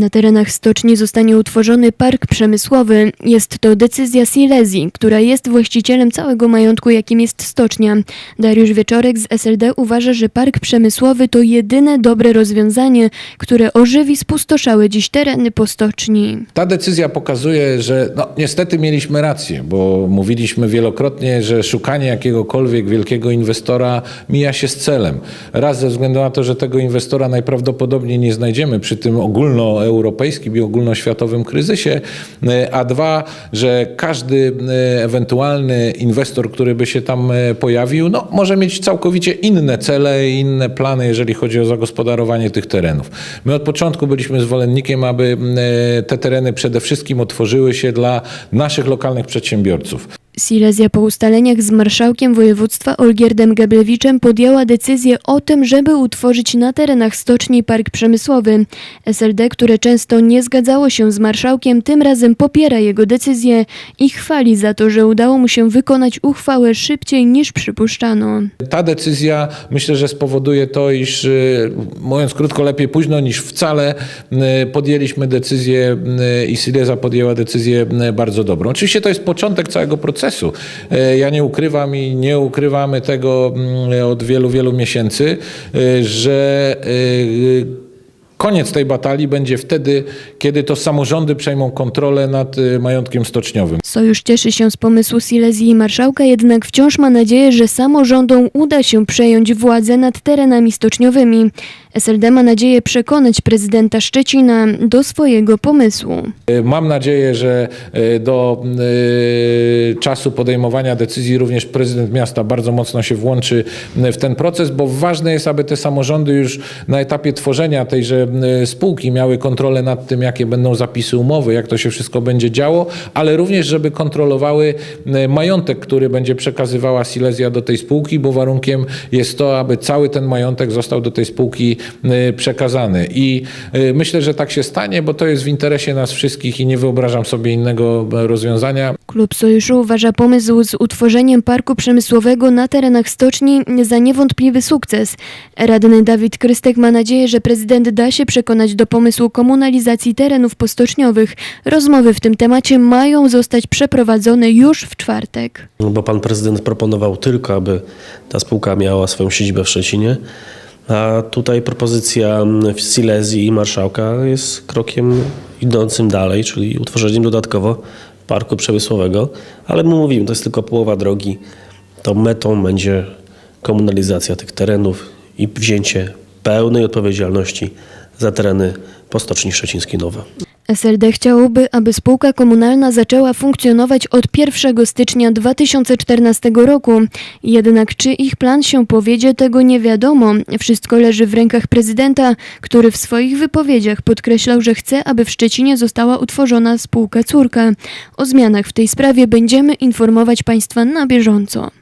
Na terenach stoczni zostanie utworzony park przemysłowy. Jest to decyzja Silesii, która jest właścicielem całego majątku, jakim jest stocznia. Dariusz Wieczorek z SLD uważa, że park przemysłowy to jedyne dobre rozwiązanie, które ożywi spustoszałe dziś tereny po stoczni. Ta decyzja pokazuje, że no, niestety mieliśmy rację, bo mówiliśmy wielokrotnie, że szukanie jakiegokolwiek wielkiego inwestora mija się z celem. Raz ze względu na to, że tego inwestora najprawdopodobniej nie znajdziemy przy tym ogólnoeuropejskim i ogólnoświatowym kryzysie, e, a dwa, że każdy e, ewentualny inwestor, który by się tam e, pojawił, no, może mieć całkowicie inne cele i inne plany, jeżeli chodzi o zagospodarowanie tych terenów. My od początku byliśmy zwolennikiem, aby te tereny przede wszystkim otworzyły się dla naszych lokalnych przedsiębiorców. Silesia po ustaleniach z marszałkiem województwa Olgierdem Gablewiczem podjęła decyzję o tym, żeby utworzyć na terenach stoczni park przemysłowy. SLD, które często nie zgadzało się z marszałkiem, tym razem popiera jego decyzję i chwali za to, że udało mu się wykonać uchwałę szybciej niż przypuszczano. Ta decyzja myślę, że spowoduje to, iż e, mówiąc krótko, lepiej późno niż wcale e, podjęliśmy decyzję e, i Silesa podjęła decyzję bardzo dobrą. Oczywiście to jest początek całego procesu. E, Ja nie ukrywam i nie ukrywamy tego mm, od wielu, wielu miesięcy, e, że e, Koniec tej batalii będzie wtedy, kiedy to samorządy przejmą kontrolę nad majątkiem stoczniowym. Sojusz cieszy się z pomysłu Silesii i marszałka, jednak wciąż ma nadzieję, że samorządom uda się przejąć władzę nad terenami stoczniowymi. SLD ma nadzieję przekonać prezydenta Szczecina do swojego pomysłu. E, Mam nadzieję, że e, do e, czasu podejmowania decyzji również prezydent miasta bardzo mocno się włączy w ten proces, bo ważne jest, aby te samorządy już na etapie tworzenia tejże spółki miały kontrolę nad tym, jakie będą zapisy umowy, jak to się wszystko będzie działo, ale również, żeby kontrolowały majątek, który będzie przekazywała Silesia do tej spółki, bo warunkiem jest to, aby cały ten majątek został do tej spółki przekazany. I e, myślę, że tak się stanie, bo to jest w interesie nas wszystkich i nie wyobrażam sobie innego e, rozwiązania. Klub Sojuszu uważa pomysł z utworzeniem parku przemysłowego na terenach stoczni za niewątpliwy sukces. Radny Dawid Krystek ma nadzieję, że prezydent da się przekonać do pomysłu komunalizacji terenów postoczniowych. Rozmowy w tym temacie mają zostać przeprowadzone już w czwartek. No bo pan prezydent proponował tylko, aby ta spółka miała swoją siedzibę w Szczecinie, a tutaj propozycja w Silesii i marszałka jest krokiem idącym dalej, czyli utworzeniem dodatkowo parku przemysłowego, ale my mówimy, to jest tylko połowa drogi, to metą będzie komunalizacja tych terenów i wzięcie pełnej odpowiedzialności za tereny po Stoczni Szczecińskiej Nowe. SLD chciałoby, aby spółka komunalna zaczęła funkcjonować od 1 stycznia 2014 roku. Jednak czy ich plan się powiedzie, tego nie wiadomo. Wszystko leży w rękach prezydenta, który w swoich wypowiedziach podkreślał, że chce, aby w Szczecinie została utworzona spółka córka. O zmianach w tej sprawie będziemy informować Państwa na bieżąco.